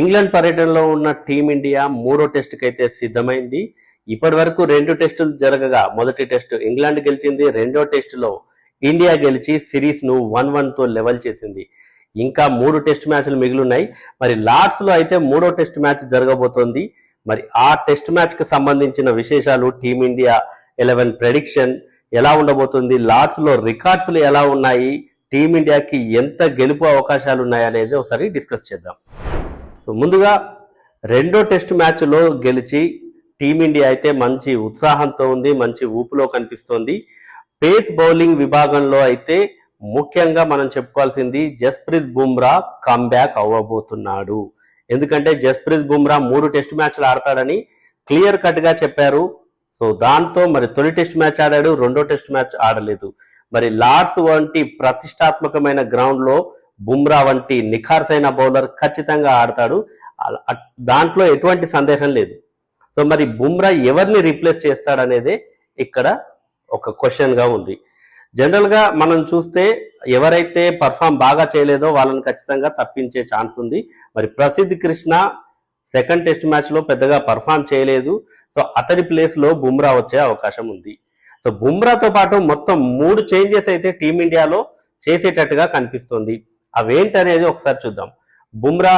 England పర్యటనలో ఉన్న team India మూడో టెస్టుకి అయితే సిద్ధమైంది. ఇప్పటి వరకు రెండు టెస్టులు జరగగా మొదటి టెస్టు ఇంగ్లాండ్ గెలిచింది రెండో టెస్టులో ఇండియా గెలిచి సిరీస్ను వన్ వన్తో లెవెల్ చేసింది. ఇంకా మూడు టెస్ట్ మ్యాచ్లు మిగిలిన్నాయి. మరి లార్డ్స్లో అయితే మూడో టెస్ట్ మ్యాచ్ జరగబోతోంది. మరి ఆ టెస్ట్ మ్యాచ్కి సంబంధించిన విశేషాలు టీమిండియా ఎలెవెన్ ప్రెడిక్షన్ ఎలా ఉండబోతుంది లార్డ్స్లో రికార్డ్స్లు ఎలా ఉన్నాయి టీమిండియాకి ఎంత గెలుపు అవకాశాలు ఉన్నాయి అనేది ఒకసారి డిస్కస్ చేద్దాం. సో ముందుగా రెండో టెస్ట్ మ్యాచ్లో గెలిచి టీమిండియా అయితే మంచి ఉత్సాహంతో ఉంది మంచి ఊపులో కనిపిస్తోంది. పేస్ బౌలింగ్ విభాగంలో అయితే ముఖ్యంగా మనం చెప్పుకోవాల్సింది జస్ప్రీత్ బుమ్రా కమ్బ్యాక్ అవ్వబోతున్నాడు. ఎందుకంటే జస్ప్రీత్ బుమ్రా మూడు టెస్ట్ మ్యాచ్లు ఆడతాడని క్లియర్ కట్గా చెప్పారు. సో దాంతో మరి తొలి టెస్ట్ మ్యాచ్ ఆడాడు రెండో టెస్ట్ మ్యాచ్ ఆడలేదు. మరి లార్డ్స్ వంటి ప్రతిష్టాత్మకమైన గ్రౌండ్లో బుమ్రా వంటి నిఖార్సైన బౌలర్ ఖచ్చితంగా ఆడతాడు. దాంట్లో ఎటువంటి సందేహం లేదు. సో మరి బుమ్రా ఎవరిని రీప్లేస్ చేస్తాడనేదే ఇక్కడ ఒక క్వశ్చన్గా ఉంది. జనరల్గా మనం చూస్తే ఎవరైతే పర్ఫామ్ బాగా చేయలేదో వాళ్ళని ఖచ్చితంగా తప్పించే ఛాన్స్ ఉంది. మరి ప్రసిద్ధ్ కృష్ణ సెకండ్ టెస్ట్ మ్యాచ్లో పెద్దగా పర్ఫామ్ చేయలేదు. సో అతడి ప్లేస్లో బుమ్రా వచ్చే అవకాశం ఉంది. సో బుమ్రాతో పాటు మొత్తం మూడు చేంజెస్ అయితే టీమిండియాలో చేసేటట్టుగా కనిపిస్తుంది. అవేంటనేది ఒకసారి చూద్దాం. బుమ్రా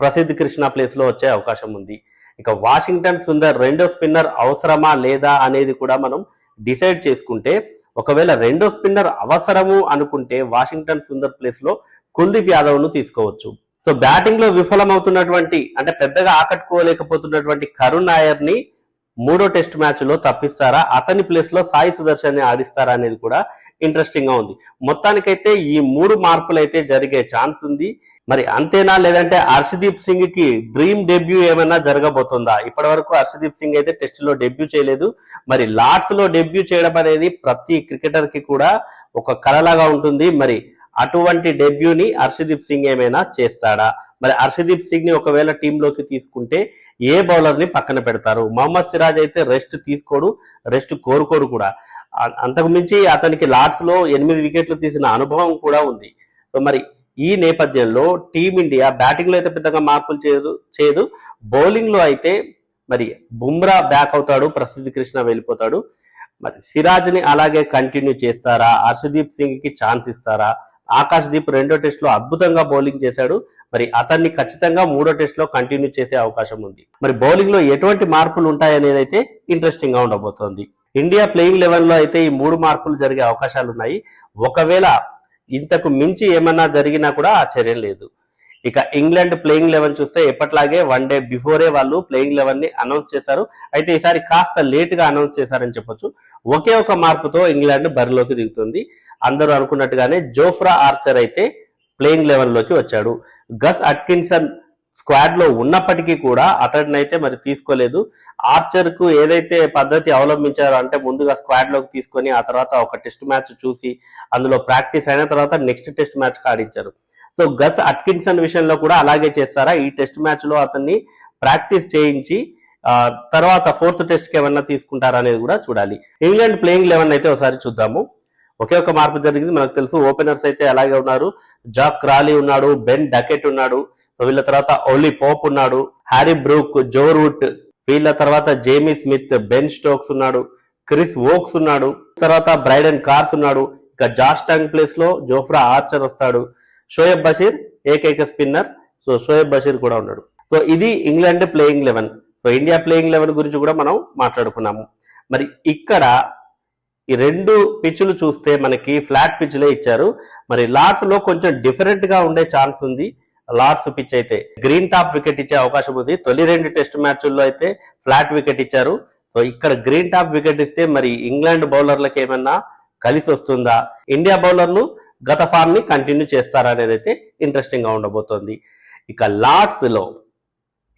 ప్రసిద్ధ్ కృష్ణ ప్లేస్లో వచ్చే అవకాశం ఉంది. ఇక వాషింగ్టన్ సుందర్ రెండో స్పిన్నర్ అవసరమా లేదా అనేది కూడా మనం డిసైడ్ చేసుకుంటే ఒకవేళ రెండో స్పిన్నర్ అవసరము అనుకుంటే వాషింగ్టన్ సుందర్ ప్లేస్లో కుల్దీప్ యాదవ్ను తీసుకోవచ్చు. సో బ్యాటింగ్లో విఫలమవుతున్నటువంటి అంటే పెద్దగా ఆకట్టుకోలేకపోతున్నటువంటి కరుణ్ నాయర్ని మూడో టెస్ట్ మ్యాచ్లో తప్పిస్తారా? అతని ప్లేస్లో సాయి సుదర్శన్ని ఆడిస్తారా అనేది కూడా ఇంట్రెస్టింగ్గా ఉంది. మొత్తానికైతే ఈ మూడు మార్పులు అయితే జరిగే ఛాన్స్ ఉంది. మరి అంతేనా లేదంటే హర్షదీప్ సింగ్కి డ్రీమ్ డెబ్యూ ఏమైనా జరగబోతుందా? ఇప్పటి వరకు హర్షదీప్ సింగ్ అయితే టెస్ట్లో డెబ్యూ చేయలేదు. మరి లార్డ్స్లో డెబ్యూ చేయడం అనేది ప్రతి క్రికెటర్కి కూడా ఒక కలలాగా ఉంటుంది. మరి అటువంటి డెబ్యూని హర్షదీప్ సింగ్ ఏమైనా చేస్తాడా? మరి హర్షదీప్ సింగ్ని ఒకవేళ టీంలోకి తీసుకుంటే ఏ బౌలర్ని పక్కన పెడతారు? మహమ్మద్ సిరాజ్ అయితే రెస్ట్ తీసుకోడు రెస్ట్ కోరుకోడు కూడా. అంతకుమించి అంతకు మించి అతనికి లార్డ్స్లో ఎనిమిది వికెట్లు తీసిన అనుభవం కూడా ఉంది. సో మరి ఈ నేపథ్యంలో టీమిండియా బ్యాటింగ్లో అయితే పెద్దగా మార్పులు చేయదు చేయదు బౌలింగ్లో అయితే మరి బుమ్రా బ్యాక్ అవుతాడు ప్రసిద్ధి కృష్ణ వెళ్ళిపోతాడు. మరి సిరాజ్ని అలాగే కంటిన్యూ చేస్తారా? హర్షదీప్ సింగ్కి ఛాన్స్ ఇస్తారా? ఆకాష్ దీప్ రెండో టెస్ట్లో అద్భుతంగా బౌలింగ్ చేశాడు. మరి అతన్ని ఖచ్చితంగా మూడో టెస్ట్లో కంటిన్యూ చేసే అవకాశం ఉంది. మరి బౌలింగ్లో ఎటువంటి మార్పులు ఉంటాయనేది అయితే ఇంట్రెస్టింగ్గా ఉండబోతోంది. ఇండియా ప్లేయింగ్ లెవెల్లో అయితే ఈ మూడు మార్పులు జరిగే అవకాశాలు ఉన్నాయి ఒకవేళ ఇంతకు మించి ఏమన్నా జరిగినా కూడా ఆశ్చర్యం లేదు. ఇక ఇంగ్లాండ్ ప్లేయింగ్ లెవెన్ చూస్తే ఎప్పట్లాగే వన్ డే బిఫోరే వాళ్ళు ప్లేయింగ్ లెవెన్ని అనౌన్స్ చేశారు. అయితే ఈసారి కాస్త లేట్గా అనౌన్స్ చేశారని చెప్పొచ్చు. ఒకే ఒక మార్పుతో ఇంగ్లాండ్ బరిలోకి దిగుతుంది. అందరూ అనుకున్నట్టుగానే జోఫ్రా ఆర్చర్ అయితే ప్లేయింగ్ లెవెన్లోకి వచ్చాడు. గస్ అట్కిన్సన్ స్క్వాడ్లో ఉన్నప్పటికీ కూడా అతడినైతే మరి తీసుకోలేదు. ఆర్చర్కు ఏదైతే పద్ధతి అవలంబించారో అంటే ముందుగా స్క్వాడ్లోకి తీసుకొని ఆ తర్వాత ఒక టెస్ట్ మ్యాచ్ చూసి అందులో ప్రాక్టీస్ అయిన తర్వాత నెక్స్ట్ టెస్ట్ మ్యాచ్ ఆడించారు సో గస్ అట్కిన్సన్ విషయంలో కూడా అలాగే చేస్తారా? ఈ టెస్ట్ మ్యాచ్లో అతన్ని ప్రాక్టీస్ చేయించి ఆ, తర్వాత ఫోర్త్ టెస్ట్కి ఏమన్నా తీసుకుంటారా అనేది కూడా చూడాలి. ఇంగ్లాండ్ ప్లేయింగ్ లెవెన్ అయితే ఒకసారి చూద్దాము. ఒకే ఒక మార్పు జరిగింది. మనకు తెలుసు ఓపెనర్స్ అయితే అలాగే ఉన్నారు. జాక్ క్రాలీ ఉన్నాడు బెన్ డకెట్ ఉన్నాడు. సో వీళ్ళ తర్వాత ఓలీ పోప్ ఉన్నాడు హ్యారీ బ్రూక్ జో రూట్ వీళ్ళ తర్వాత జేమీ స్మిత్ బెన్ స్టోక్స్ ఉన్నాడు క్రిస్ వోక్స్ ఉన్నాడు తర్వాత బ్రైడెన్ కార్స్ ఉన్నాడు ఇక జాస్టాంగ్ ప్లేస్లో జోఫ్రా ఆర్చర్ వస్తాడు షోయబ్ బషీర్ ఏకైక స్పిన్నర్ సో షోయబ్ బషీర్ కూడా ఉన్నాడు. సో ఇది England playing eleven. So India playing eleven గురించి కూడా మనం మాట్లాడుకున్నాము. మరి ఇక్కడ ఈ రెండు పిచ్లు చూస్తే మనకి ఫ్లాట్ పిచ్లే ఇచ్చారు. మరి లార్డ్స్లో కొంచెం డిఫరెంట్గా ఉండే ఛాన్స్ ఉంది. లార్డ్స్ పిచ్ అయితే గ్రీన్ టాప్ వికెట్ ఇచ్చే అవకాశం ఉంది. తొలి రెండు టెస్ట్ మ్యాచ్ల్లో అయితే ఫ్లాట్ వికెట్ ఇచ్చారు. సో ఇక్కడ గ్రీన్ టాప్ వికెట్ ఇస్తే మరి ఇంగ్లాండ్ బౌలర్లకు ఏమన్నా కలిసి వస్తుందా? ఇండియా బౌలర్లు గత ఫామ్ని కంటిన్యూ చేస్తారా అనేది అయితే ఇంట్రెస్టింగ్గా ఉండబోతోంది. ఇక లార్డ్స్లో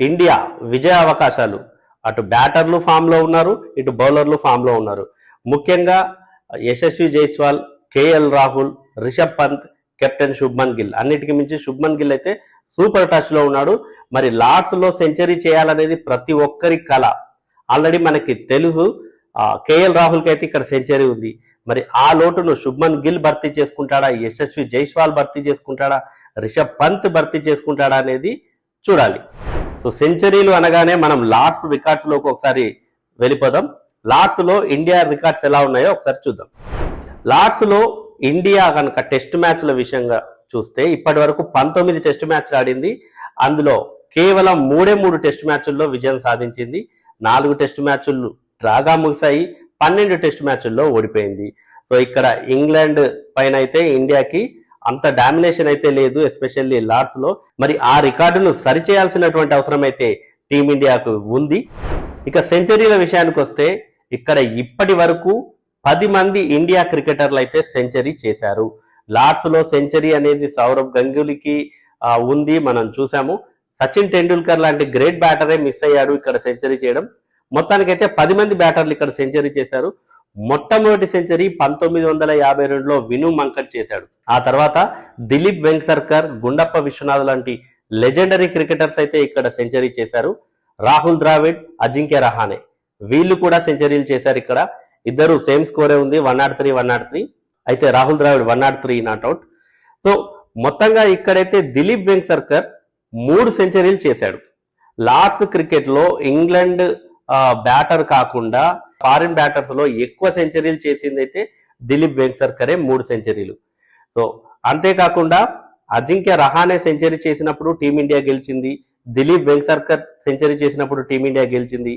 ఇండియా విజయ అవకాశాలు. అటు బ్యాటర్లు ఫామ్లో ఉన్నారు ఇటు బౌలర్లు ఫామ్లో ఉన్నారు. ముఖ్యంగా యశస్వి జైస్వాల్ కేఎల్ రాహుల్ రిషబ్ పంత్ కెప్టెన్ శుభ్మన్ గిల్. అన్నిటికీ మించి శుభ్మన్ గిల్ అయితే సూపర్ టచ్లో ఉన్నాడు. మరి లార్డ్స్లో సెంచరీ చేయాలనేది ప్రతి ఒక్కరి కళ ఆల్రెడీ మనకి తెలుసు కేఎల్ రాహుల్కి అయితే ఇక్కడ సెంచరీ ఉంది. మరి ఆ లోటును శుభ్మన్ గిల్ భర్తీ చేసుకుంటాడా? యశస్వి జైస్వాల్ భర్తీ చేసుకుంటాడా? రిషబ్ పంత్ భర్తీ చేసుకుంటాడా అనేది చూడాలి. సో సెంచరీలు అనగానే మనం లార్డ్స్ రికార్డ్స్లోకి ఒకసారి వెళ్ళిపోదాం. లార్డ్స్లో ఇండియా రికార్డ్స్ ఎలా ఉన్నాయో ఒకసారి చూద్దాం. లార్డ్స్లో ఇండియా కనుక టెస్ట్ మ్యాచ్ల విషయంగా చూస్తే ఇప్పటి వరకు పంతొమ్మిది టెస్ట్ మ్యాచ్లు ఆడింది. అందులో కేవలం మూడే మూడు టెస్ట్ మ్యాచ్ల్లో విజయం సాధించింది. నాలుగు టెస్ట్ మ్యాచ్లు డ్రాగా ముగిశాయి. పన్నెండు టెస్ట్ మ్యాచ్ల్లో ఓడిపోయింది. సో ఇక్కడ ఇంగ్లాండ్ పైన అయితే ఇండియాకి అంత డామినేషన్ అయితే లేదు ఎస్పెషల్లీ లార్డ్స్లో మరి ఆ రికార్డును సరిచేయాల్సినటువంటి అవసరం అయితే టీమిండియాకు ఉంది. ఇక సెంచరీల విషయానికి వస్తే ఇక్కడ ఇప్పటి వరకు పది మంది ఇండియా క్రికెటర్లు అయితే సెంచరీ చేశారు. లార్డ్స్లో సెంచరీ అనేది సౌరవ్ గంగూలీకి ఉంది. మనం చూసాము. సచిన్ టెండూల్కర్ లాంటి గ్రేట్ బ్యాటరే మిస్ అయ్యాడు ఇక్కడ సెంచరీ చేయడం. మొత్తానికైతే పది మంది బ్యాటర్లు ఇక్కడ సెంచరీ చేశారు. మొట్టమొదటి సెంచరీ పంతొమ్మిది వందల యాభై రెండులో విను మంకట్ చేశాడు. ఆ తర్వాత దిలీప్ వెంకసర్కర్ గుండప్ప విశ్వనాథ్ లాంటి లెజెండరీ క్రికెటర్స్ అయితే ఇక్కడ సెంచరీ చేశారు. రాహుల్ ద్రావిడ్ అజింక్య రహానే. వీళ్ళు కూడా సెంచరీలు చేశారు ఇక్కడ. ఇద్దరు సేమ్ స్కోరే ఉంది one not three one not three అయితే Rahul Dravid one not three not out so మొత్తంగా ఇక్కడైతే దిలీప్ వెంగ్సర్కర్ మూడు సెంచరీలు చేశాడు. లార్డ్స్ క్రికెట్లో ఇంగ్లండ్ ఇంగ్లాండ్ బ్యాటర్ కాకుండా ఫారిన్ బ్యాటర్స్లో ఎక్కువ సెంచరీలు చేసింది అయితే దిలీప్ వెంగ్సర్కరే మూడు సెంచరీలు సో అంతేకాకుండా అజింక్య రహానే సెంచరీ చేసినప్పుడు టీమిండియా గెలిచింది. దిలీప్ వెంగ్సర్కర్ సెంచరీ చేసినప్పుడు టీమిండియా గెలిచింది.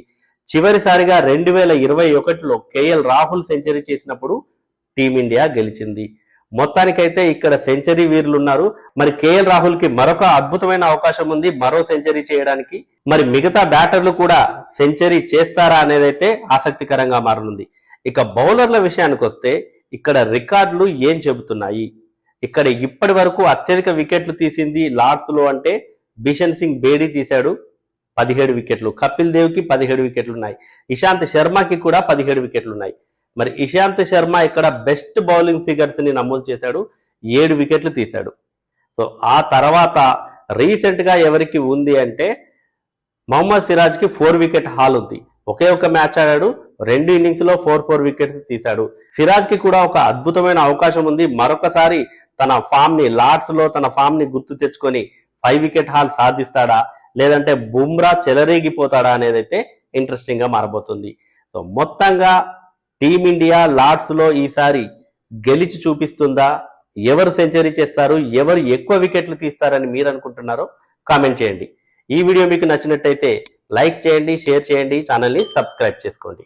చివరిసారిగా రెండు వేల ఇరవై ఒకటిలో కేఎల్ రాహుల్ సెంచరీ చేసినప్పుడు టీమిండియా గెలిచింది. మొత్తానికైతే ఇక్కడ సెంచరీ వీరులు ఉన్నారు మరి కేఎల్ రాహుల్కి మరొక అద్భుతమైన అవకాశం ఉంది. మరో సెంచరీ చేయడానికి. మరి మిగతా బ్యాటర్లు కూడా సెంచరీ చేస్తారా అనేదైతే ఆసక్తికరంగా మారనుంది. ఇక బౌలర్ల విషయానికి వస్తే ఇక్కడ రికార్డులు ఏం చెబుతున్నాయి? ఇక్కడ ఇప్పటి వరకు అత్యధిక వికెట్లు తీసింది లార్డ్స్లో అంటే బిషన్ సింగ్ బేడీ తీశాడు. పదిహేడు వికెట్లు. కపిల్ దేవ్కి పదిహేడు వికెట్లు ఉన్నాయి ఇషాంత్ శర్మకి కూడా పదిహేడు వికెట్లు ఉన్నాయి మరి ఇషాంత్ శర్మ ఇక్కడ బెస్ట్ బౌలింగ్ ఫిగర్స్ని నమోదు చేశాడు. ఏడు వికెట్లు తీశాడు. సో ఆ తర్వాత రీసెంట్గా ఎవరికి ఉంది అంటే మొహమ్మద్ సిరాజ్కి ఫోర్ వికెట్ హాల్ ఉంది. ఒకే ఒక మ్యాచ్ ఆడాడు. రెండు ఇన్నింగ్స్లో ఫోర్ ఫోర్ వికెట్స్ తీశాడు. సిరాజ్కి కూడా ఒక అద్భుతమైన అవకాశం ఉంది. మరొకసారి తన ఫామ్ని లార్డ్స్లో తన ఫామ్ని గుర్తు తెచ్చుకొని ఫైవ్ వికెట్ హాల్ సాధిస్తాడా? లేదంటే బుమ్రా చెలరేగిపోతాడా అనేది అయితే ఇంట్రెస్టింగ్గా మారబోతుంది. సో మొత్తంగా టీమిండియా లార్డ్స్లో ఈసారి గెలిచి చూపిస్తుందా? ఎవరు సెంచరీ చేస్తారు? ఎవరు ఎక్కువ వికెట్లు తీస్తారని మీరు అనుకుంటున్నారో కామెంట్ చేయండి. ఈ వీడియో మీకు నచ్చినట్టయితే లైక్ చేయండి షేర్ చేయండి ఛానల్ని సబ్స్క్రైబ్ చేసుకోండి.